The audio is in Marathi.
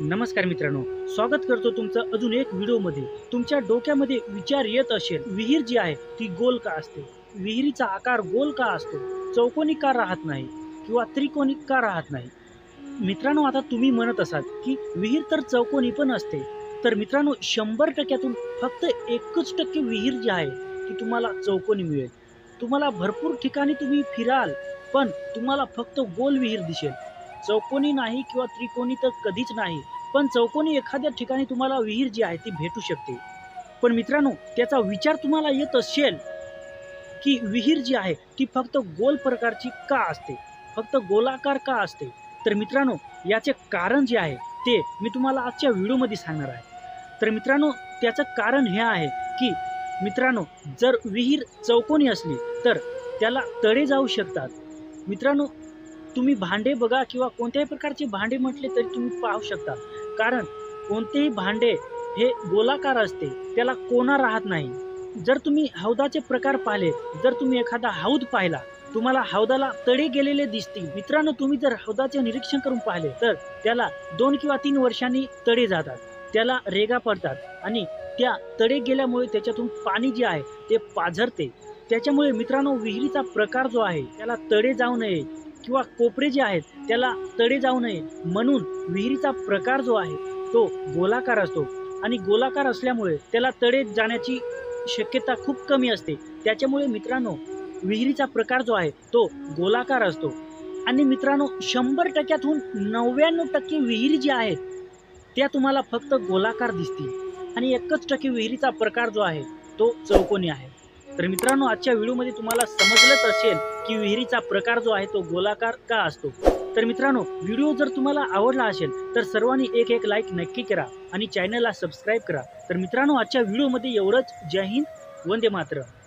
नमस्कार मित्रांनो स्वागत करतो तुमचं अजून एक व्हिडिओमध्ये. तुमच्या डोक्यामध्ये विचार येत असेल विहीर जी आहे ती गोल का असते? विहिरीचा आकार गोल का असतो? चौकोनी का राहत नाही? किंवा त्रिकोणी का राहत नाही? मित्रांनो आता तुम्ही म्हणत असाल की विहीर तर चौकोनी पण असते. तर मित्रांनो शंभर टक्क्यातून फक्त एकच टक्के विहीर जी आहे ती तुम्हाला चौकोनी मिळेल. तुम्हाला भरपूर ठिकाणी तुम्ही फिराल पण तुम्हाला फक्त गोल विहीर दिसेल. चौकोनी नाही किंवा त्रिकोणी तर कधीच नाही पण चौकोनी एखाद्या ठिकाणी तुम्हाला विहीर जी आहे ती भेटू शकते. पण मित्रांनो त्याचा विचार तुम्हाला येत असेल की विहीर जी आहे ती फक्त गोल प्रकारची का असते? फक्त गोलाकार का असते? तर मित्रांनो याचे कारण जे आहे ते मी तुम्हाला आजच्या व्हिडिओमध्ये सांगणार आहे. तर मित्रांनो त्याचं कारण हे आहे की मित्रांनो जर विहीर चौकोनी असली तर त्याला तडे जाऊ शकतात. मित्रांनो तुम्ही भांडे बघा किंवा कोणत्याही प्रकारचे भांडे म्हटले तरी तुम्ही पाहू शकता. कारण कोणतेही भांडे हे गोलाकार असते त्याला कोणा राहत नाही. जर तुम्ही हौदाचे प्रकार पाहिले जर तुम्ही एखादा हौद पाहिला तुम्हाला हौदाला तडे गेलेले दिसतील. मित्रांनो तुम्ही जर हौदाचे निरीक्षण करून पाहिले तर त्याला दोन किंवा तीन वर्षांनी तडे जातात. त्याला रेगा पडतात आणि त्या तडे गेल्यामुळे त्याच्यातून पाणी जे आहे ते पाझरते. त्याच्यामुळे मित्रांनो विहिरीचा प्रकार जो आहे त्याला तडे जाऊ नये. किंवा कोपरे जे आहेत त्याला तडे जाऊ नये म्हणून विहिरीचा प्रकार जो आहे तो गोलाकार असतो. आणि गोलाकार असल्यामुळे त्याला तडे जाण्याची शक्यता खूप कमी असते. त्याच्यामुळे मित्रांनो विहिरीचा प्रकार जो आहे तो गोलाकार असतो. आणि मित्रांनो शंभर टक्क्यातून नव्याण्णव टक्के विहिरी जी आहेत त्या तुम्हाला फक्त गोलाकार दिसतील. आणि एकच टक्के विहिरीचा प्रकार जो आहे तो चौकोनी आहे. तर मित्रांनो आजच्या व्हिडिओमध्ये तुम्हाला समजलंच असेल की विहिरीचा प्रकार जो आहे तो गोलाकार का असतो? तर मित्रांनो व्हिडिओ जर तुम्हाला आवडला असेल तर सर्वांनी एक एक लाईक नक्की करा आणि चॅनलला सबस्क्राईब करा. तर मित्रांनो आजच्या व्हिडिओमध्ये एवढंच. जय हिंद वंदे मातरम.